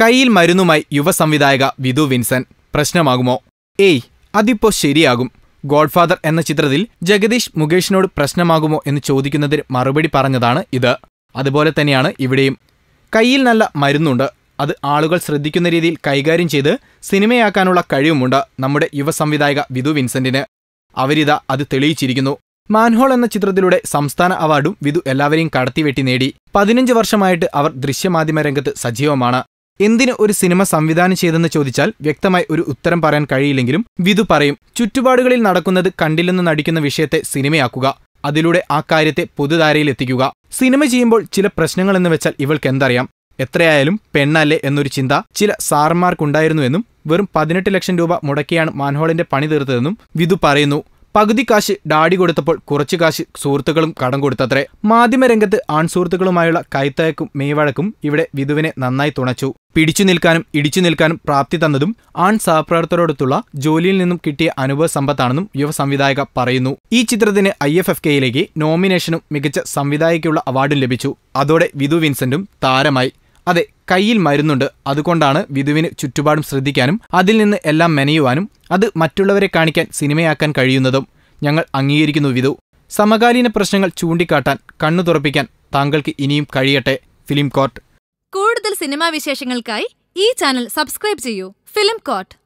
കയ്യിൽ മരുന്നുമായി യുവ സംവിധായക വിധു വിൻസൻ. പ്രശ്നമാകുമോ? ഏയ് അതിപ്പോ ശരിയാകും. ഗോഡ്ഫാദർ എന്ന ചിത്രത്തിൽ ജഗദീഷ് മുകേഷിനോട് പ്രശ്നമാകുമോ എന്ന് ചോദിക്കുന്നതിന് മറുപടി പറഞ്ഞതാണ് ഇത്. അതുപോലെ തന്നെയാണ് ഇവിടെയും. കയ്യിൽ നല്ല മരുന്നുണ്ട്. അത് ആളുകൾ ശ്രദ്ധിക്കുന്ന രീതിയിൽ കൈകാര്യം ചെയ്ത് സിനിമയാക്കാനുള്ള കഴിവുമുണ്ട് നമ്മുടെ യുവ സംവിധായക വിധു വിൻസെന്റിന്. അവരിതാ അത് തെളിയിച്ചിരിക്കുന്നു. മാൻഹോൾ എന്ന ചിത്രത്തിലൂടെ സംസ്ഥാന അവാർഡും വിധു എല്ലാവരെയും കടത്തിവെട്ടി നേടി. പതിനഞ്ച് വർഷമായിട്ട് അവർ ദൃശ്യമാധ്യമ രംഗത്ത് സജീവമാണ്. എന്തിന് ഒരു സിനിമ സംവിധാനം ചെയ്തെന്ന് ചോദിച്ചാൽ വ്യക്തമായി ഒരു ഉത്തരം പറയാൻ കഴിയില്ലെങ്കിലും വിധു പറയും ചുറ്റുപാടുകളിൽ നടക്കുന്നത് കണ്ടില്ലെന്ന് നടിക്കുന്ന വിഷയത്തെ സിനിമയാക്കുക. അതിലൂടെ ആ കാര്യത്തെ പൊതുധാരയിൽ എത്തിക്കുക. സിനിമ ചെയ്യുമ്പോൾ ചില പ്രശ്നങ്ങൾ എന്ന് വെച്ചാൽ ഇവൾക്ക് എന്തറിയാം? എത്രയായാലും പെണ്ണല്ലേ എന്നൊരു ചിന്ത ചില സാറന്മാർക്കുണ്ടായിരുന്നുവെന്നും വെറും പതിനെട്ട് ലക്ഷം രൂപ മുടക്കിയാണ് മാൻഹോളിന്റെ പണി തീർത്തതെന്നും വിധു പറയുന്നു. പകുതി കാശ് ഡാഡി കൊടുത്തപ്പോൾ കുറച്ച് കാശ് സുഹൃത്തുക്കളും കടം കൊടുത്തത്രേ. മാധ്യമരംഗത്ത് ആൺസുഹൃത്തുക്കളുമായുള്ള കൈത്തയക്കും മെയ്വഴക്കും ഇവിടെ വിധുവിനെ നന്നായി തുണച്ചു. പിടിച്ചു നിൽക്കാനും ഇടിച്ചു നിൽക്കാനും പ്രാപ്തി തന്നതും ആൺ സഹപ്രവർത്തകരോടൊത്തുള്ള ജോലിയിൽ നിന്നും കിട്ടിയ അനുഭവ സമ്പത്താണെന്നും യുവ സംവിധായക പറയുന്നു. ഈ ചിത്രത്തിന് ഐ എഫ് എഫ് കെയിലേക്ക് നോമിനേഷനും മികച്ച സംവിധായകയ്ക്കുള്ള അവാർഡും ലഭിച്ചു. അതോടെ വിധു വിൻസെന്റും താരമായി. അതെ കയ്യിൽ മരുന്നുണ്ട്. അതുകൊണ്ടാണ് വിധുവിന് ചുറ്റുപാടും ശ്രദ്ധിക്കാനും അതിൽ നിന്ന് എല്ലാം മെനയുവാനും അത് മറ്റുള്ളവരെ കാണിക്കാൻ സിനിമയാക്കാൻ കഴിയുന്നതും ഞങ്ങൾ അംഗീകരിക്കുന്നു വിധു. സമകാലീന പ്രശ്നങ്ങൾ ചൂണ്ടിക്കാട്ടാൻ കണ്ണു തുറപ്പിക്കാൻ താങ്കൾക്ക് ഇനിയും കഴിയട്ടെ ഫിലിം കോർട്ട്. കൂടുതൽ സിനിമാ വിശേഷങ്ങൾക്കായി ഈ ചാനൽ സബ്സ്ക്രൈബ് ചെയ്യൂ ഫിലിം കോട്ട്